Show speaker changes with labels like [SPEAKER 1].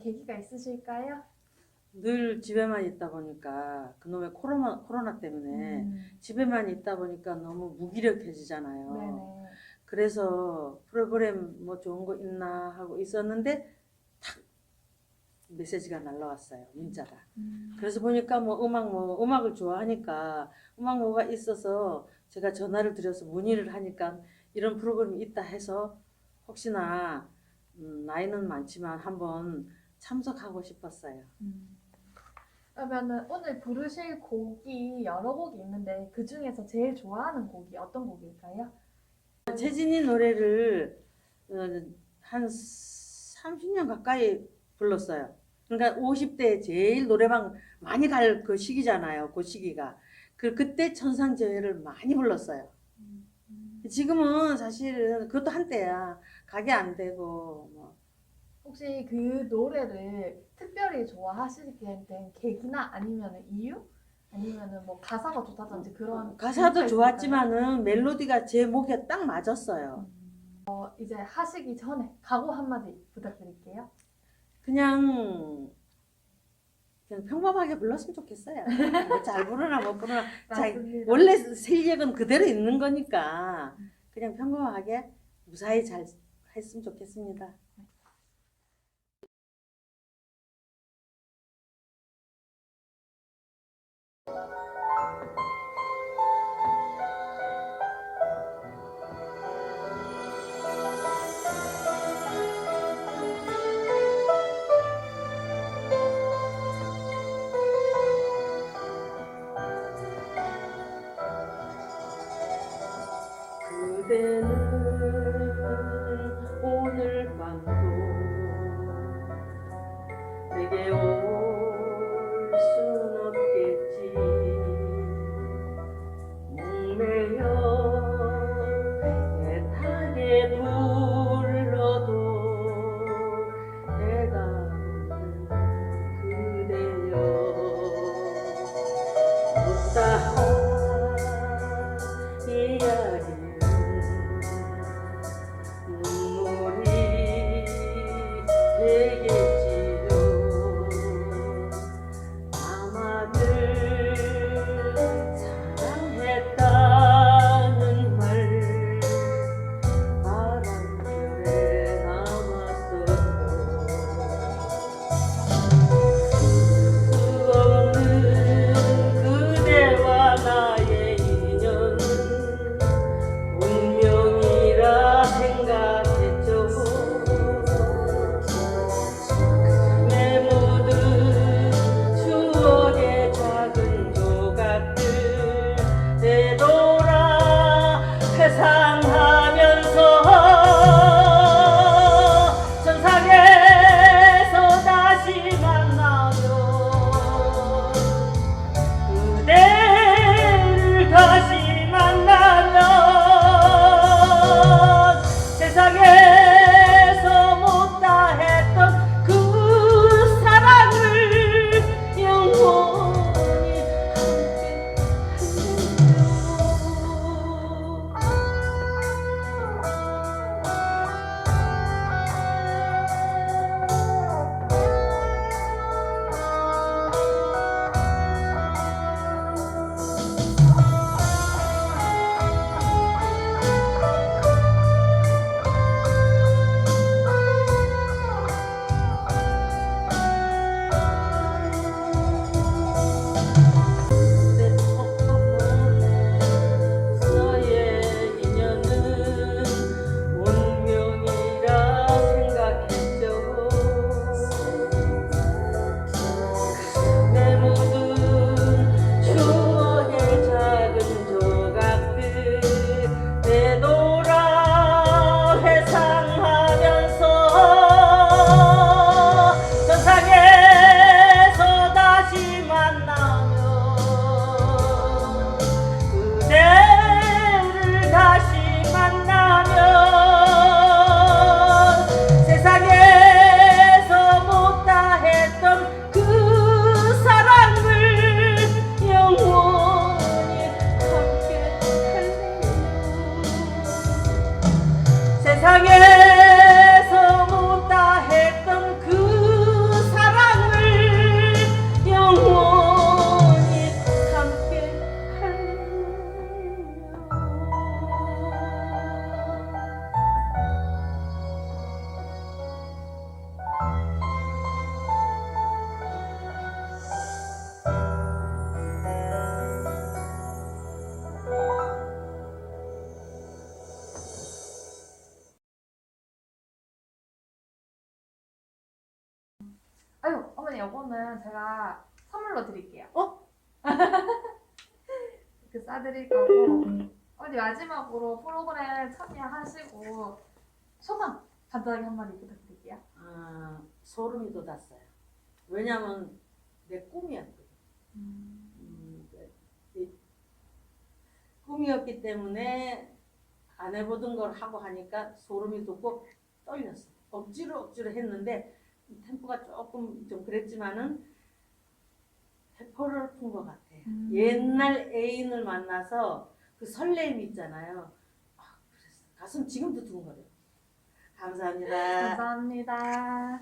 [SPEAKER 1] 계기가 있으실까요?
[SPEAKER 2] 늘 집에만 있다 보니까 그놈의 코로나 코로나 때문에
[SPEAKER 1] 음,
[SPEAKER 2] 집에만 있다 보니까 너무 무기력해지잖아요.
[SPEAKER 1] 네네.
[SPEAKER 2] 그래서 프로그램 뭐 좋은 거 있나 하고 있었는데 탁 메시지가 날라왔어요. 문자가.
[SPEAKER 1] 음,
[SPEAKER 2] 그래서 보니까 뭐 음악 뭐 음악을 좋아하니까 음악 뭐가 있어서 제가 전화를 드려서 문의를 하니까 이런 프로그램이 있다 해서 혹시나 음, 나이는 많지만 한번 참석하고 싶었어요.
[SPEAKER 1] 음. 그러면은 오늘 부르실 곡이 여러 곡이 있는데 그 중에서 제일 좋아하는 곡이 어떤 곡일까요?
[SPEAKER 2] 최진희 노래를 어, 한 30년 가까이 불렀어요. 그러니까 50대 제일 노래방 많이 갈 그 시기잖아요. 그 시기가. 그 그때 천상제외를 많이 불렀어요.
[SPEAKER 1] 음.
[SPEAKER 2] 지금은 사실은 그것도 한때야. 가게 안 되고 뭐
[SPEAKER 1] 혹시 그 노래를 특별히 좋아하시게 된 계기나 아니면 이유? 아니면은 뭐 가사가 좋다든지 그런
[SPEAKER 2] 가사도
[SPEAKER 1] 이유가
[SPEAKER 2] 좋았지만은 멜로디가 제 목에 딱 맞았어요.
[SPEAKER 1] 어, 이제 하시기 전에 각오 한마디 부탁드릴게요.
[SPEAKER 2] 그냥 그냥 평범하게 불렀으면 좋겠어요. 뭐잘 부르나 못 부르나 자,
[SPEAKER 1] 맞습니다.
[SPEAKER 2] 원래 실력은 그대로 있는 거니까 그냥 평범하게 무사히 잘 했으면 좋겠습니다. 그대는 오늘 밤도 내게 올 세상에
[SPEAKER 1] 아유 어머니 요거는 제가 선물로 드릴게요.
[SPEAKER 2] 어?
[SPEAKER 1] 이렇게 싸드릴 거고 어디 마지막으로 프로그램 참여하시고 소감 간단하게 한 마디 부탁드릴게요.
[SPEAKER 2] 아, 소름이 돋았어요. 왜냐면 내 꿈이었거든. 음, 네. 이 꿈이었기 때문에 안 해보던 걸 하고 하니까 소름이 돋고 떨렸어. 억지로 억지로 했는데 템포가 조금 좀 그랬지만은 페퍼를 푼 것 같아요.
[SPEAKER 1] 음.
[SPEAKER 2] 옛날 애인을 만나서 그 설렘 있잖아요. 아. 가슴 지금도 두근거려. 감사합니다.
[SPEAKER 1] 감사합니다.